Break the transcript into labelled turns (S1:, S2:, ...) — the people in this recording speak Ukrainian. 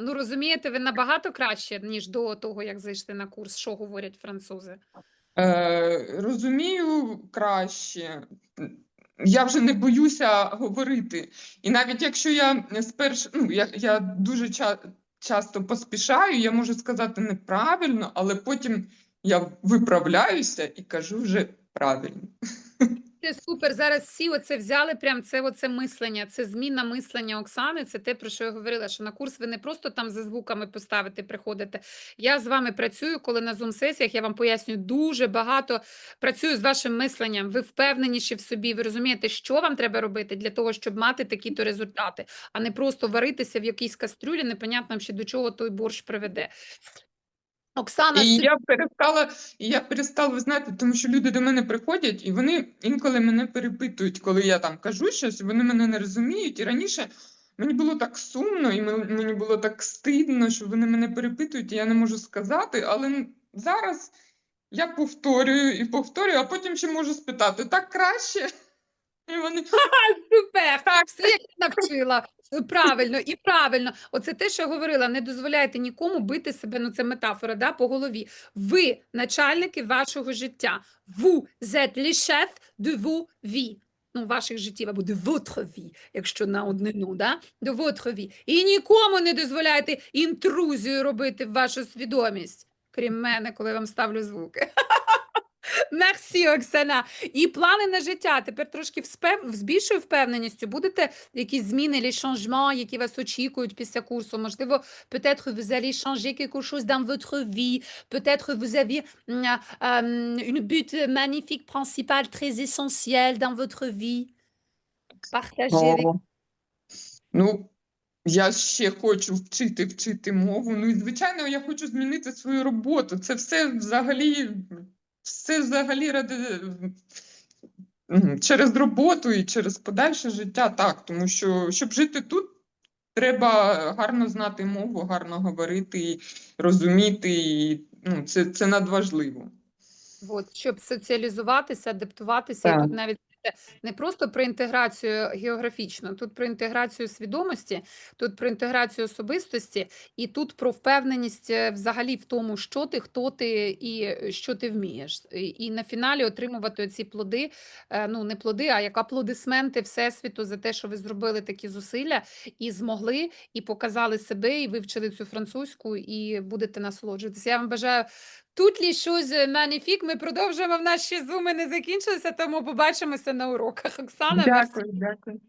S1: Ну, розумієте, ви набагато краще, ніж до того, як зайшли на курс, що говорять французи.
S2: Е, розумію краще. Я вже не боюся говорити. І навіть якщо я спершу, ну, я, я дуже ча часто поспішаю, я можу сказати неправильно, але потім я виправляюся і кажу вже правильно.
S1: Це супер. Зараз всі оце взяли. Прям це оце мислення, це зміна мислення Оксани. Це те, про що я говорила. Що на курс ви не просто там за звуками поставити, приходите. Я з вами працюю, коли на зум сесіях я вам пояснюю дуже багато. Працюю з вашим мисленням. Ви впевненіші в собі. Ви розумієте, що вам треба робити для того, щоб мати такі-то результати, а не просто варитися в якійсь кастрюлі. Непонятно ще до чого той борщ приведе. Оксана,
S2: І я перестала, і я перестала, ви знаєте, тому що люди до мене приходять, і вони інколи мене перепитують, коли я там кажу щось, вони мене не розуміють. І раніше мені було так сумно, і мен- мені було так стидно, що вони мене перепитують, і я не можу сказати. Але зараз я повторюю і повторюю, а потім ще можу спитати, так краще? І вони
S1: Супер! Все, як я навчила. Е, Правильно, і правильно. Оце те, що я говорила, не дозволяйте нікому бити себе, ну це метафора, да, по голові. Ви начальники вашого життя. Vous êtes les chefs de vos vies. Ну, ваших життів, або de votre vie, якщо на однину, да? de votre vie. І нікому не дозволяйте інтрузію робити в вашу свідомість, крім мене, коли я вам ставлю звуки. Мерсі, Оксана. І плани на життя. Тепер трошки з більшою впевненістю будете якісь зміни, changements, які вас очікують після курсу. Можливо, peut-être vous allez changer quelque chose dans votre vie. Peut-être vous avez une but magnifique, principale, très essentielle dans votre vie. Partagez
S2: Ну, я ще хочу вчити, вчити мову. Ну і звичайно, я хочу змінити свою роботу. Це все взагалі, все взагалі ради через роботу і через подальше життя, так, тому що щоб жити тут, треба гарно знати мову, гарно говорити, розуміти, і ну, це, це надважливо.
S1: От, щоб соціалізуватися, адаптуватися, і тут навіть не просто про інтеграцію географічну, тут про інтеграцію свідомості, тут про інтеграцію особистості, і тут про впевненість е, взагалі в тому, що ти, хто ти і е, що ти вмієш. І, і на фіналі отримувати ці плоди, е, ну не плоди, а як аплодисменти Всесвіту за те, що ви зробили такі зусилля і змогли, і показали себе, і вивчили цю французьку, і будете насолоджуватися. Я вам бажаю Тут лі щось маніфік. Ми продовжуємо в нас ще зуми не закінчилися, тому побачимося на уроках. Оксана.
S2: Дякую, дякую.